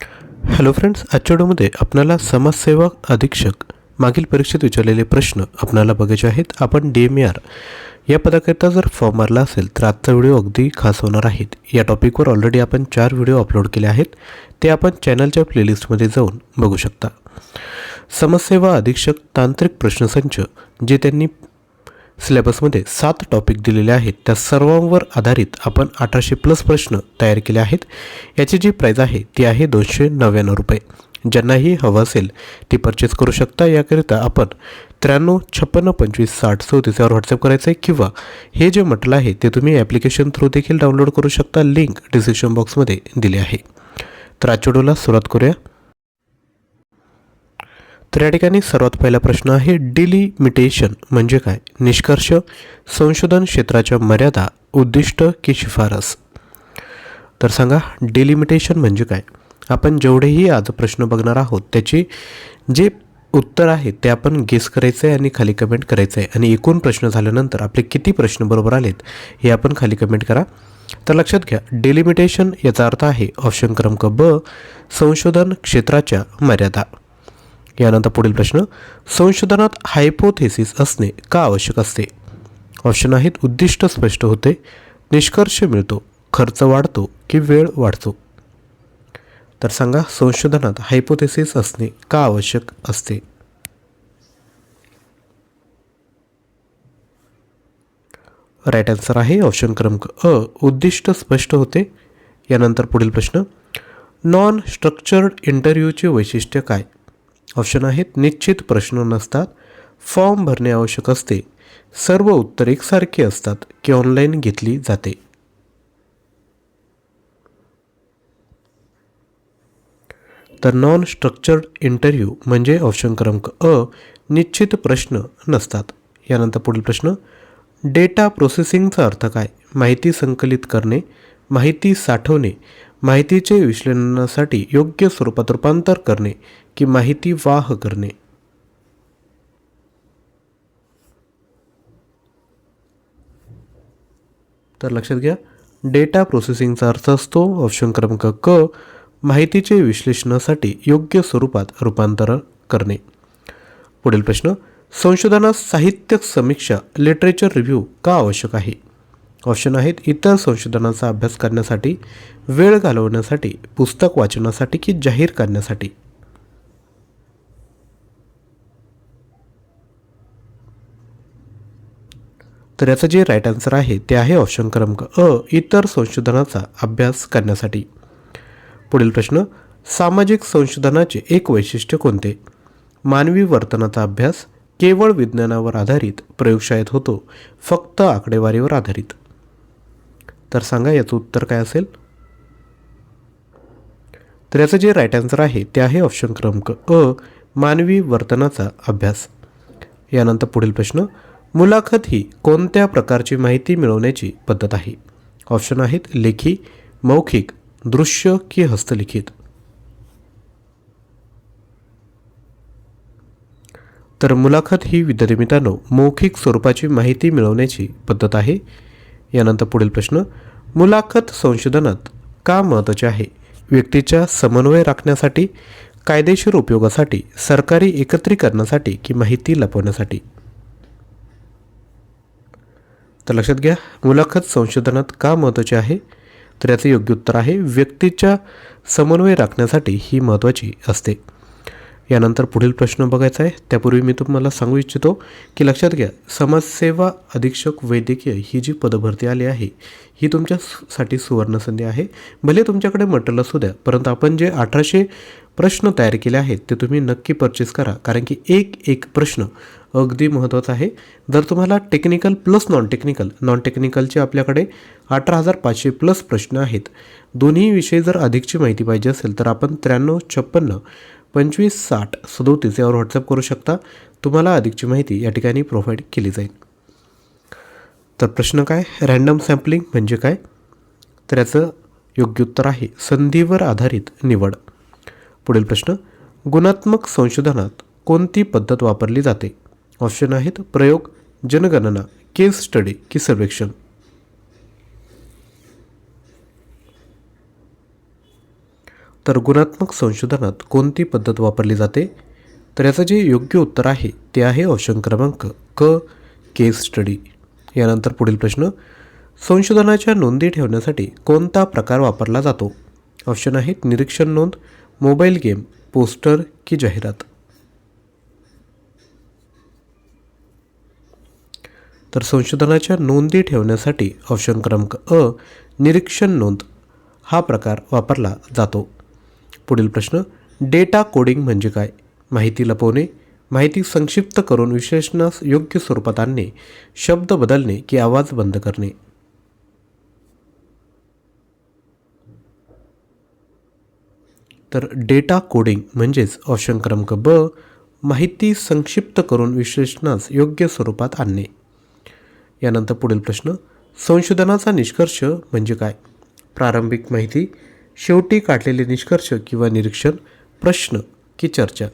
Hello friends आजच्या व्हिडिओमध्ये समाजसेवा अधीक्षक मागील परीक्षेत विचारलेले प्रश्न आपणाला बघायचे आहेत. आपण डी एम आर या पदाकरिता जर फॉर्म मारला असेल तर आजचा व्हिडिओ अगदी खास होणार आहेत या टॉपिकवर ऑलरेडी आपण चार व्हिडिओ अपलोड केले आहेत. ते आपण चॅनलच्या प्लेलिस्टमध्ये जाऊन बघू शकता. समाजसेवा अधीक्षक तांत्रिक प्रश्नसंच जे त्यांनी सिलेबसमध्ये सात टॉपिक दिलेले आहेत. त्या सर्वांवर आधारित आपण अठराशे प्लस प्रश्न तयार केले आहेत. याची जी प्राईज आहे ती आहे दोनशे नव्याण्णव रुपये. ज्यांनाही हवं असेल ती परचेस करू शकता. याकरिता आपण त्र्याण्णव छप्पन्न पंचवीस साठ चौतीस यावर व्हॉट्सअप करायचं आहे किंवा हे जे म्हटलं आहे ते तुम्ही ॲप्लिकेशन थ्रू देखील डाउनलोड करू शकता. लिंक डिस्क्रिप्शन बॉक्समध्ये दिली आहे. तर आजच्या सुरुवात करूया. तर या ठिकाणी सर्वात पहिला प्रश्न आहे डिलिमिटेशन म्हणजे काय? निष्कर्ष संशोधन क्षेत्राच्या मर्यादा उद्दिष्ट की शिफारस. तर सांगा डिलिमिटेशन म्हणजे काय? आपण जेवढेही आज प्रश्न बघणार आहोत त्याची जे उत्तर आहे ते आपण गेस करायचं आहे आणि खाली कमेंट करायचं आहे आणि एकूण प्रश्न झाल्यानंतर आपले किती प्रश्न बरोबर आलेत हे आपण खाली कमेंट करा. तर लक्षात घ्या डिलिमिटेशन याचा अर्थ आहे ऑप्शन क्रमांक ब संशोधन क्षेत्राच्या मर्यादा. यानंतर पुढील प्रश्न संशोधनात हायपोथेसिस असणे का आवश्यक असते? ऑप्शन आहेत उद्दिष्ट स्पष्ट होते निष्कर्ष मिळतो खर्च वाढतो की वेळ वाढतो. तर सांगा संशोधनात हायपोथेसिस असणे का आवश्यक असते? राईट आन्सर आहे ऑप्शन क्रमांक अ उद्दिष्ट स्पष्ट होते. यानंतर पुढील प्रश्न नॉन स्ट्रक्चर्ड इंटरव्ह्यूचे वैशिष्ट्य काय? ऑप्शन आहेत निश्चित प्रश्न नसतात. फॉर्म भरणे आवश्यक असते. सर्व उत्तर एकसारखी असतात की ऑनलाईन घेतली जाते. तर नॉन स्ट्रक्चर्ड इंटरव्ह्यू म्हणजे ऑप्शन क्रमांक अ निश्चित प्रश्न नसतात. यानंतर पुढील प्रश्न डेटा प्रोसेसिंगचा अर्थ काय? माहिती संकलित करणे माहिती साठवणे माहितीचे विश्लेषणासाठी योग्य स्वरूपात रूपांतर करणे की माहिती वाह करणे. तर लक्षात घ्या डेटा प्रोसेसिंगचा अर्थ असतो ऑप्शन क्रमांक क माहितीचे विश्लेषणासाठी योग्य स्वरूपात रूपांतर करणे. पुढील प्रश्न संशोधनात साहित्य समीक्षा लिटरेचर रिव्ह्यू का आवश्यक आहे? ऑप्शन आहेत इतर संशोधनाचा अभ्यास करण्यासाठी वेळ घालवण्यासाठी पुस्तक वाचनासाठी की जाहीर करण्यासाठी. तर याचं जे राईट आन्सर आहे ते आहे ऑप्शन क्रमांक अ इतर संशोधनाचा अभ्यास करण्यासाठी. पुढील प्रश्न सामाजिक संशोधनाचे एक वैशिष्ट्य कोणते? मानवी वर्तनाचा अभ्यास केवळ विज्ञानावर आधारित प्रयोगशाळेत होतो फक्त आकडेवारीवर आधारित. तर सांगा याचं उत्तर काय असेल? तर याचं जे राईट आन्सर आहे ते आहे ऑप्शन क्रमांक अ मानवी वर्तनाचा अभ्यास. यानंतर पुढील प्रश्न मुलाखत ही कोणत्या प्रकारची माहिती मिळवण्याची पद्धत आहे? ऑप्शन आहेत लेखी मौखिक दृश्य की हस्तलिखित. तर मुलाखत ही विद्यार्थी मित्रांनो मौखिक स्वरूपाची माहिती मिळवण्याची पद्धत आहे. यानंतर पुढील प्रश्न मुलाखत संशोधनात का महत्त्वाचे आहे? व्यक्तीच्या समन्वय राखण्यासाठी कायदेशीर उपयोगासाठी सरकारी एकत्रीकरणासाठी की माहिती लपवण्यासाठी? तर लक्षात घ्या मुलाखत संशोधनात का महत्त्वाचे आहे? तर याचं योग्य उत्तर आहे व्यक्तीच्या समन्वय राखण्यासाठी ही महत्त्वाची असते. यानंतर पुढील प्रश्न बघायचा आहे. त्यापूर्वी मी तुम्हाला सांगू इच्छितो की लक्षात घ्या समाजसेवा अधीक्षक वैद्यकीय ही जी पदभरती आली आहे ही तुमच्यासाठी सुवर्णसंधी आहे. भले तुमच्याकडे मटेरियल असू द्या परंतु आपण जे अठराशे प्रश्न तयार केले आहेत ते तुम्ही नक्की परचेस करा. कारण की एक एक प्रश्न अगदी महत्त्वाचं आहे. जर तुम्हाला technical plus non technical non टेक्निकलचे आपल्याकडे अठरा हजार पाचशे प्लस प्रश्न आहेत. दोन्ही विषयी जर अधिकची माहिती पाहिजे असेल तर आपण त्र्याण्णव छप्पन्न पंचवीस साठ सदोतीस यावर व्हॉट्सअप करू शकता. तुम्हाला अधिकची माहिती या ठिकाणी प्रोव्हाइड केली जाईल. तर प्रश्न काय? रॅन्डम सॅम्पलिंग म्हणजे काय? तर याचं योग्य उत्तर आहे संधीवर आधारित निवड. पुढील प्रश्न गुणात्मक संशोधनात कोणती पद्धत वापरली जाते? ऑप्शन आहेत प्रयोग जनगणना केस स्टडी की सर्वेक्षण. तर गुणात्मक संशोधनात कोणती पद्धत वापरली जाते? तर याचं जे योग्य उत्तर आहे ते आहे ऑप्शन क्रमांक क केस स्टडी. यानंतर पुढील प्रश्न संशोधनाच्या नोंदी ठेवण्यासाठी कोणता प्रकार वापरला जातो? ऑप्शन आहेत निरीक्षण नोंद मोबाईल गेम पोस्टर की जाहिरात. तर संशोधनाच्या नोंदी ठेवण्यासाठी ऑप्शन क्रमांक अ निरीक्षण नोंद. हा प्रकार वापरला जातो. पुढील प्रश्न डेटा कोडिंग म्हणजे काय? माहिती लपवणे माहिती संक्षिप्त करून विश्लेषणास योग्य स्वरूपात आणणे शब्द बदलणे की आवाज बंद करणे. तर डेटा कोडिंग म्हणजेच ऑप्शन क्रमांक ब माहिती संक्षिप्त करून विश्लेषणास योग्य स्वरूपात आणणे. यानंतर पुढील प्रश्न संशोधनाचा निष्कर्ष म्हणजे काय? प्रारंभिक माहिती शेवटी काढलेले निष्कर्ष किंवा निरीक्षण प्रश्न की चर्चा.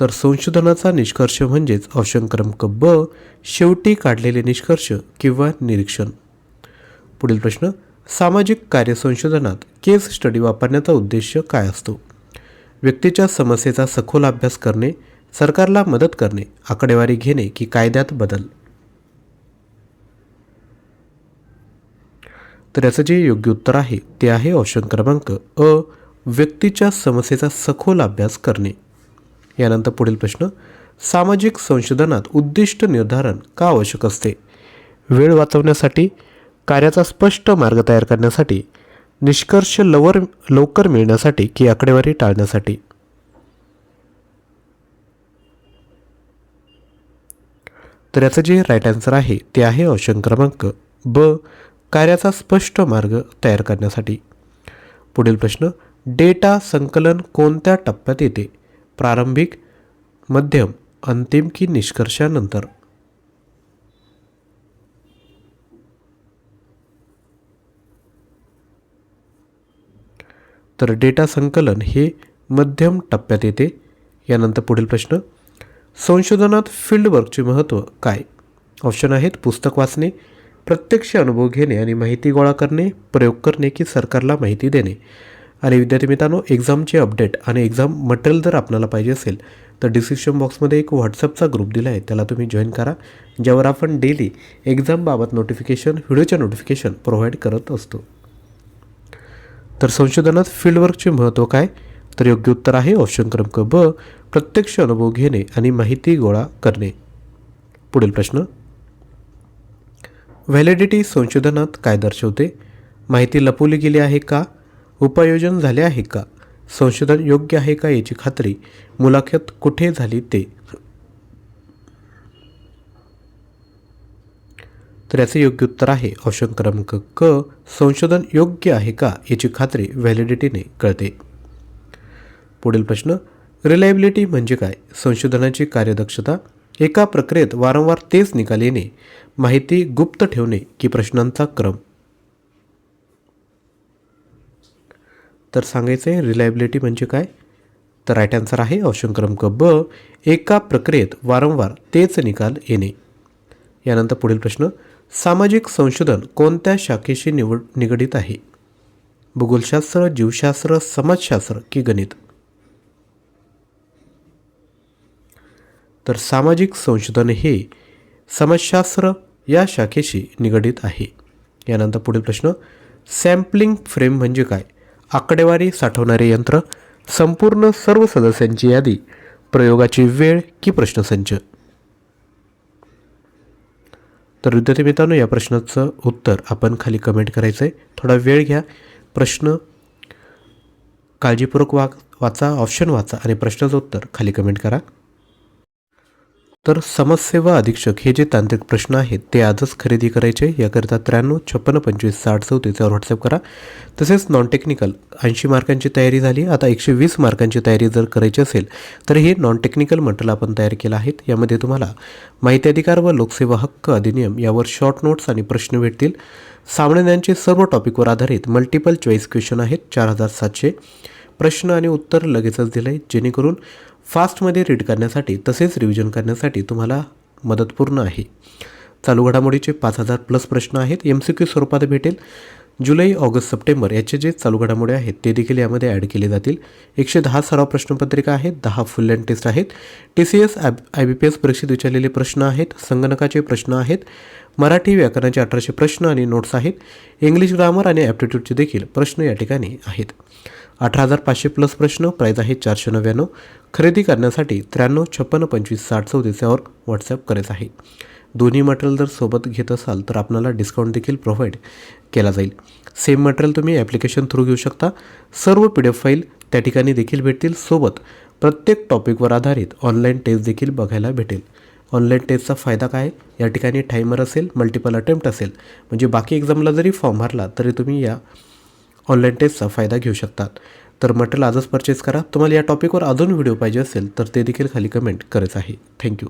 तर संशोधनाचा निष्कर्ष म्हणजेच ऑप्शन क्रमांक ब शेवटी काढलेले निष्कर्ष किंवा निरीक्षण. पुढील प्रश्न सामाजिक कार्य संशोधनात केस स्टडी वापरण्याचा उद्देश काय असतो? व्यक्तीच्या समस्येचा सखोल अभ्यास करणे सरकारला मदत करणे आकडेवारी घेणे की कायद्यात बदल? तर याचं जे योग्य उत्तर आहे ते आहे ऑप्शन क्रमांक अ व्यक्तीच्या समस्येचा सखोल अभ्यास करणे. यानंतर पुढील प्रश्न सामाजिक संशोधनात उद्दिष्ट निर्धारण का आवश्यक असते? वेळ वाचवण्यासाठी कार्याचा स्पष्ट मार्ग तयार करण्यासाठी निष्कर्ष लवर लवकर मिळण्यासाठी की आकडेवारी टाळण्यासाठी? तर याचं जे राईट आन्सर आहे ते आहे ऑप्शन क्रमांक ब कार्याचा स्पष्ट मार्ग तयार करण्यासाठी. पुढील प्रश्न डेटा संकलन कोणत्या टप्प्यात येते? प्रारंभिक मध्यम अंतिम की निष्कर्षानंतर? तर डेटा संकलन हे मध्यम टप्प्यात येते. यानंतर पुढील प्रश्न संशोधनात फील्डवर्कचे महत्त्व काय? ऑप्शन आहेत पुस्तक वाचणे प्रत्यक्ष अनुभव घेणे आणि माहिती गोळा करणे प्रयोग करणे की सरकारला माहिती देणे. आणि विद्यार्थी मित्रांनो एक्झामचे अपडेट आणि एक्झाम मटेरियल जर आपल्याला पाहिजे असेल तर डिस्क्रिप्शन बॉक्समध्ये एक व्हॉट्सअपचा ग्रुप दिला आहे त्याला तुम्ही जॉईन करा ज्यावर आपण डेली एक्झामबाबत नोटिफिकेशन व्हिडिओच्या नोटिफिकेशन प्रोव्हाइड करत असतो. तर संशोधनात फील्डवर्कचे महत्त्व काय? तर योग्य उत्तर आहे ऑप्शन क्रमांक ब प्रत्यक्ष अनुभव घेणे आणि माहिती गोळा करणे. पुढील प्रश्न. व्हॅलिडिटी संशोधनात काय दर्शवते? माहिती लपवली गेली आहे का? उपायोजन झाले आहे का? संशोधन योग्य आहे का याची खात्री? मुलाखत कुठे झाली ते? तर याचे योग्य उत्तर आहे ऑप्शन क्रमांक क संशोधन योग्य आहे का याची खात्री व्हॅलिडिटीने कळते. पुढील प्रश्न रिलायबिलिटी म्हणजे काय? संशोधनाची कार्यदक्षता. एका प्रक्रियेत वारंवार तेच निकाल येणे माहिती गुप्त ठेवणे की प्रश्नांचा क्रम. तर सांगायचं आहे रिलायबिलिटी म्हणजे काय? तर राईट आन्सर आहे ऑप्शन क्रमांक ब एका प्रक्रियेत वारंवार तेच निकाल येणे. यानंतर पुढील प्रश्न सामाजिक संशोधन कोणत्या शाखेशी निवड निगडीत आहे? भूगोलशास्त्र जीवशास्त्र समाजशास्त्र की गणित? तर सामाजिक संशोधन हे समाजशास्त्र या शाखेशी निगडित आहे. यानंतर पुढील प्रश्न सॅम्पलिंग फ्रेम म्हणजे काय? आकडेवारी साठवणारे यंत्र संपूर्ण सर्व सदस्यांची यादी प्रयोगाची वेळ की प्रश्नसंच? तर विद्यार्थी मित्रांनो या प्रश्नाचं उत्तर आपण खाली कमेंट करायचं आहे थोडा वेळ घ्या. प्रश्न काळजीपूर्वक वा वाचा ऑप्शन वाचा आणि प्रश्नाचं उत्तर खाली कमेंट करा. तर समाजसेवा अधीक्षक हे जे तांत्रिक प्रश्न आहेत ते आजच खरेदी करायचे. याकरिता त्र्याण्णव छप्पन्न पंचवीस साठ चौतीस व्हॉट्सअप करा. तसेच नॉन टेक्निकल ऐंशी मार्कांची तयारी झाली. आता एकशे वीस मार्कांची तयारी जर करायची असेल तर हे नॉन टेक्निकल मटेरियल आपण तयार केलं आहेत. यामध्ये तुम्हाला माहिती अधिकार व लोकसेवा हक्क अधिनियम यावर शॉर्ट नोट्स आणि प्रश्न भेटतील. सामन्यांचे सर्व टॉपिकवर आधारित मल्टिपल चॉईस क्वेश्चन आहेत चार हजार सातशे. प्रश्न आणि उत्तर लगेचच दिलं आहे जेणेकरून फास्टमध्ये रीड करण्यासाठी तसेच रिव्हिजन करण्यासाठी तुम्हाला मदतपूर्ण आहे. चालू घडामोडीचे पाच हजार प्लस प्रश्न आहेत. एम सी क्यू स्वरूपात भेटेल. जुलै ऑगस्ट सप्टेंबर याचे जे चालू घडामोडी आहेत ते देखील यामध्ये ॲड केले जातील. एकशे दहा सराव प्रश्नपत्रिका आहेत. दहा फुल अँड टेस्ट आहेत. T C S I B P S परीक्षेत विचारलेले प्रश्न आहेत. संगणकाचे प्रश्न आहेत. मराठी व्याकरणाचे अठराशे प्रश्न आणि नोट्स आहेत. इंग्लिश ग्रामर आणि ॲप्टिट्यूडचे देखील प्रश्न या ठिकाणी आहेत. अठरा हजार पाचशे प्लस प्रश्न प्राईज आहे चारशे नव्याण्णव. खरेदी करण्यासाठी त्र्याण्णव छप्पन्न पंचवीस साठ चौतीस यावर व्हॉट्सॲप करायचं आहे. दोन्ही मटेरियल जर सोबत घेत असाल तर आपल्याला डिस्काउंट देखील प्रोव्हाइड केला जाईल. सेम मटेरियल तुम्ही ॲप्लिकेशन थ्रू घेऊ शकता. सर्व पी डी एफ फाईल त्या ठिकाणी देखील भेटतील. सोबत प्रत्येक टॉपिकवर आधारित ऑनलाईन टेस्ट देखील बघायला भेटेल. ऑनलाईन टेस्टचा फायदा काय? या ठिकाणी टायमर असेल मल्टिपल अटेम्प्ट असेल. म्हणजे बाकी एक्झामला जरी फॉर्म भरला तरी तुम्ही या ऑनलाईन टेस्टचा फायदा घेऊ शकतात. तर मटेरियल आजच परचेस करा. तुम्हाला या टॉपिकवर अजून व्हिडिओ पाहिजे असेल तर ते देखील खाली कमेंट करायचं आहे. थँक्यू